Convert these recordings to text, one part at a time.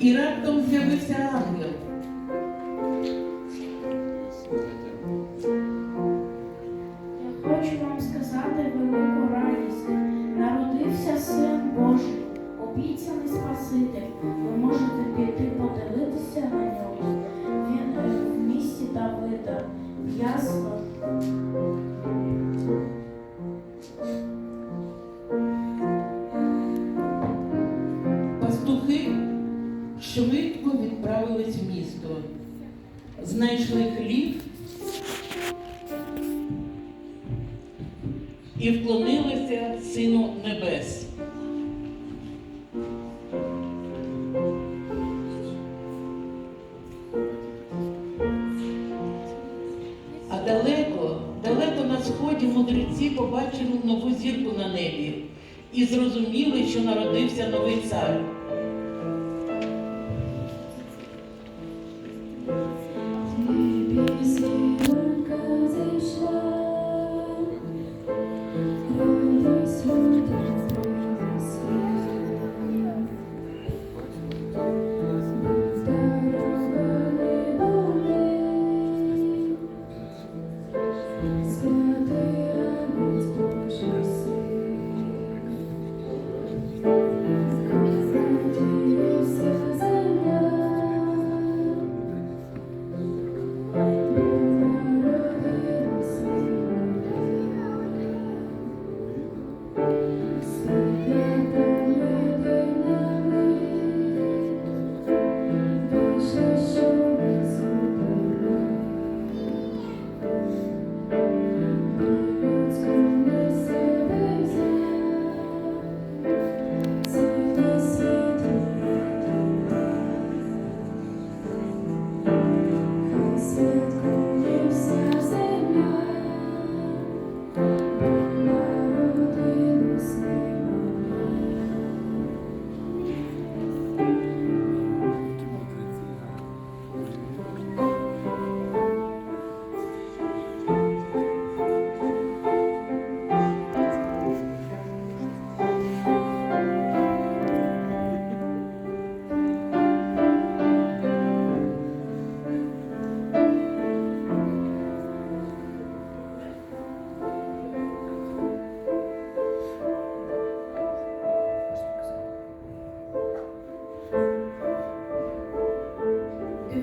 і раптом з'явився ангел. Я хочу вам сказати велику радість. Народився син Божий, обіцяний Спаситель. Ви можете піти подивитися на нього. Він в місті Давида, в яслах. Швидко відправились в місто, знайшли хліб і вклонилися Сину Небес. А далеко, далеко на сході мудреці побачили нову зірку на небі і зрозуміли, що народився новий цар.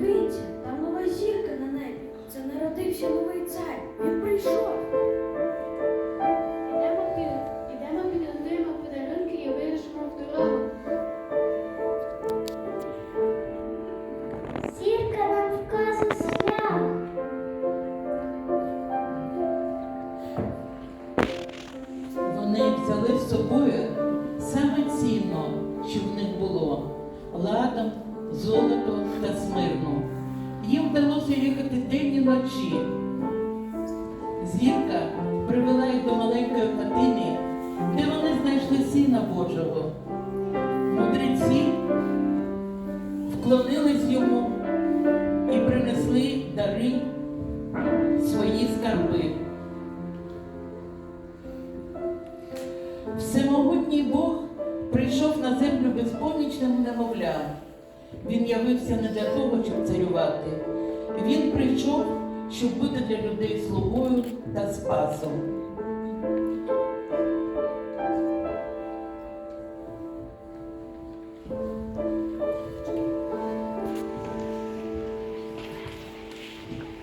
Дивіться, там нова зірка на небі. Це народився новий цар. Він прийшов. Ідемо під, ідемо підготуємо подарунки і вирішимо в дорогу. Зірка нам вказує шлях. Вони взяли з собою саме цінно, що в них було ладом, золото та смирно. Їм вдалося їхати день і ночі. Зірка привела їх до маленької хатини, де вони знайшли Сина Божого. Мудреці вклонились йому і принесли дари свої скарби. Всемогутній Бог прийшов на землю безпомічним немовлям. Він явився не для того, щоб царювати. Він прийшов, щоб бути для людей слугою та спасом.